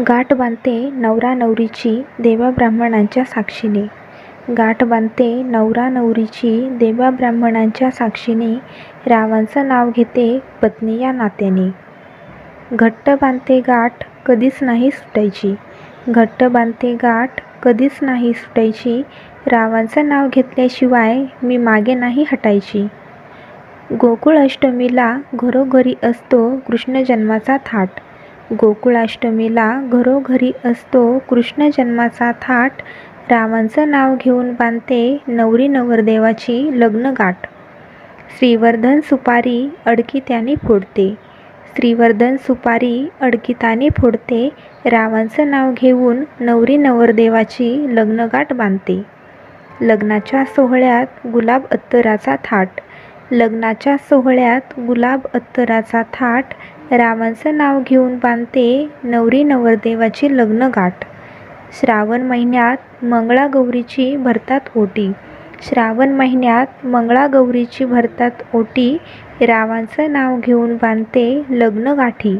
गाठ बांधते नवरा नवरीची देवा ब्राह्मणांच्या साक्षीने. गाठ बांधते नवरा नवरीची देवा ब्राह्मणांच्या साक्षीने. रावांचं नाव घेते पत्नी या नात्याने. घट्ट बांधते गाठ कधीच नाही सुटायची. घट्ट बांधते गाठ कधीच नाही सुटायची. रावांचं नाव घेतल्याशिवाय मी मागे नाही हटायची. गोकुळ अष्टमीला घरोघरी असतो कृष्ण जन्माचा थाट. गोकुळाष्टमीला घरोघरी असतो कृष्ण जन्माचा थाट. रावांचं नाव घेऊन बांधते नवरी नवरदेवाची लग्नगाठ. श्रीवर्धन सुपारी अडकित्याने फोडते. श्रीवर्धन सुपारी अडकिताने फोडते. रावांचं नाव घेऊन नवरी नवरदेवाची लग्नगाठ बांधते. लग्नाच्या सोहळ्यात गुलाब अत्तराचा थाट. लग्नाच्या सोहळ्यात गुलाब अत्तराचा थाट. रावांचं नाव घेऊन बांधते नवरी नवरदेवाची लग्नगाठ श्रावण महिन्यात मंगळागौरीची भरतात ओटी. श्रावण महिन्यात मंगळागौरीची भरतात ओटी. रावांचं नाव घेऊन बांधते लग्नगाठी